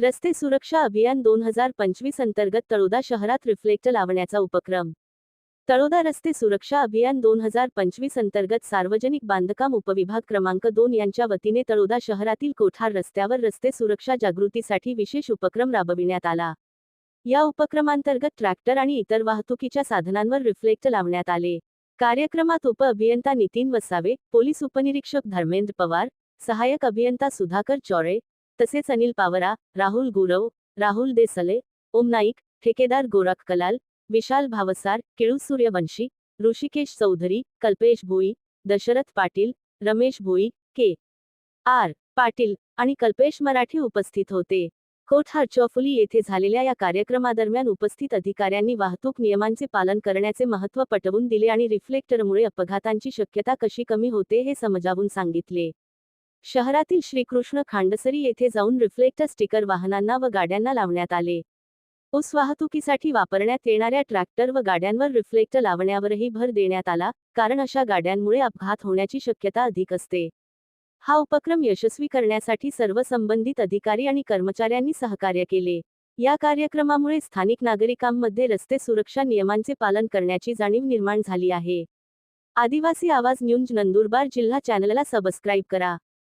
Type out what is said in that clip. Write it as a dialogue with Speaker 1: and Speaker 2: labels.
Speaker 1: रस्ते सुरक्षा अभियान दोन हजार पंचवीस अंतर्गत तळोदा शहरात रिफ्लेक्टर लावण्याचा उपक्रम. तळोदा रस्ते सुरक्षा अभियान दोन हजार पंचवीस अंतर्गत सार्वजनिक बांधकाम उपविभाग क्रमांक दोन यांच्या वतीने तळोदा शहरातील कोठार रस्त्यावर रस्ते सुरक्षा जागृतीसाठी विशेष उपक्रम राबविण्यात आला. या उपक्रमांतर्गत ट्रॅक्टर आणि इतर वाहतुकीच्या साधनांवर रिफ्लेक्ट लावण्यात आले. कार्यक्रमात उप अभियंता नितीन वसावे पोलीस उपनिरीक्षक धर्मेंद्र पवार सहाय्यक अभियंता सुधाकर चौरे तसेच अनिल पावरा राहुल गुरव राहुल देसले ओम नाईक ठेकेदार गोरख कलाल विशाल भावसार केळू सूर्यवंशी ऋषिकेश चौधरी कल्पेश भोई दशरथ पाटील रमेश भोई के. आर. पाटील आणि कल्पेश मराठी उपस्थित होते. कोठार चौफुली येथे झालेल्या या कार्यक्रमादरम्यान उपस्थित अधिकाऱ्यांनी वाहतूक नियमांचे पालन करण्याचे महत्त्व पटवून दिले आणि रिफ्लेक्टरमुळे अपघातांची शक्यता कशी कमी होते हे समजावून सांगितले. शहरातील श्रीकृष्ण खांडसरी येथे जाऊन रिफ्लेक्टर स्टिकर वाहनांना व गाड्यांना लावण्यात आले. ऊस वाहतुकीसाठी वापरण्यात येणाऱ्या ट्रॅक्टर व गाड्यांवर रिफ्लेक्टर लावण्यावरही भर देण्यात आला कारण अशा गाड्यांमुळे अपघात होण्याची शक्यता अधिक असते. हा उपक्रम यशस्वी करण्यासाठी सर्व संबंधित अधिकारी आणि कर्मचाऱ्यांनी सहकार्य केले. या कार्यक्रमामुळे स्थानिक नागरिकांमध्ये रस्ते सुरक्षा नियमांचे पालन करण्याची जाणीव निर्माण झाली आहे. आदिवासी आवाज न्यूज नंदुरबार जिल्हा चॅनलला सबस्क्राईब करा.